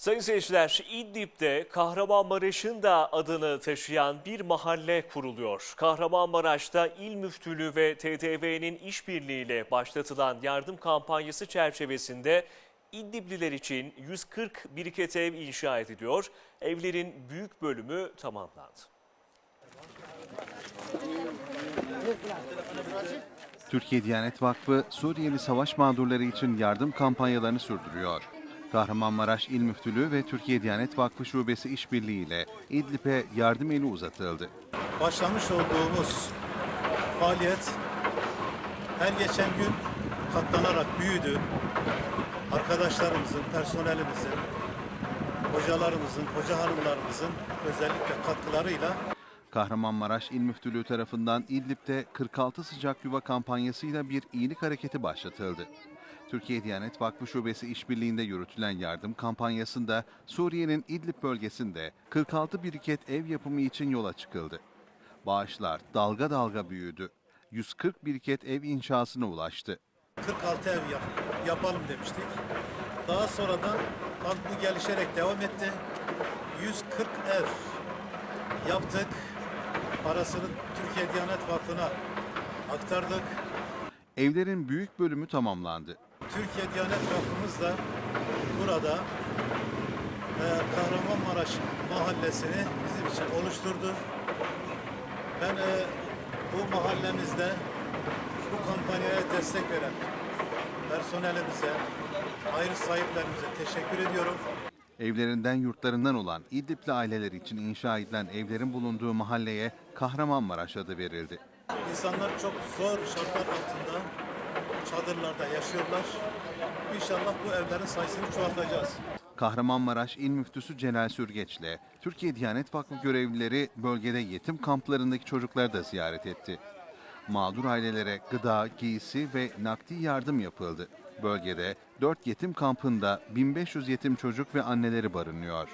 Sayın seyirciler, İdlib'de Kahramanmaraş'ın da adını taşıyan bir mahalle kuruluyor. Kahramanmaraş'ta İl Müftülüğü ve TTV'nin işbirliğiyle başlatılan yardım kampanyası çerçevesinde İdlibliler için 140 biriket ev inşa ediliyor. Evlerin büyük bölümü tamamlandı. Türkiye Diyanet Vakfı Suriyeli savaş mağdurları için yardım kampanyalarını sürdürüyor. Kahramanmaraş İl Müftülüğü ve Türkiye Diyanet Vakfı Şubesi işbirliğiyle İdlib'e yardım eli uzatıldı. başlamış olduğumuz faaliyet her geçen gün katlanarak büyüdü. Arkadaşlarımızın, personelimizin, hocalarımızın, hoca hanımlarımızın özellikle katkılarıyla Kahramanmaraş İl Müftülüğü tarafından İdlib'de 46 sıcak yuva kampanyasıyla bir iyilik hareketi başlatıldı. Türkiye Diyanet Vakfı Şubesi işbirliğinde yürütülen yardım kampanyasında Suriye'nin İdlib bölgesinde 46 biriket ev yapımı için yola çıkıldı. Bağışlar dalga dalga büyüdü. 140 biriket ev inşasına ulaştı. 46 ev yap, yapalım demiştik. Daha sonradan tam bu gelişerek devam etti. 140 ev yaptık. Parasını Türkiye Diyanet Vakfı'na aktardık. Evlerin büyük bölümü tamamlandı. Türkiye Diyanet Vakfımız da burada e, Kahramanmaraş mahallesini bizim için oluşturdu. Ben e, bu mahallemizde bu kampanyaya destek veren personelimize, ayrı sahiplerimize teşekkür ediyorum. Evlerinden yurtlarından olan İdlib'li aileler için inşa edilen evlerin bulunduğu mahalleye Kahramanmaraş adı verildi. İnsanlar çok zor şartlar altında çadırlarda yaşıyorlar. İnşallah bu evlerin sayısını çoğaltacağız. Kahramanmaraş İl Müftüsü Celal Sürgeç'le Türkiye Diyanet Vakfı görevlileri bölgede yetim kamplarındaki çocukları da ziyaret etti. Mağdur ailelere gıda, giysi ve nakdi yardım yapıldı. Bölgede 4 yetim kampında 1500 yetim çocuk ve anneleri barınıyor.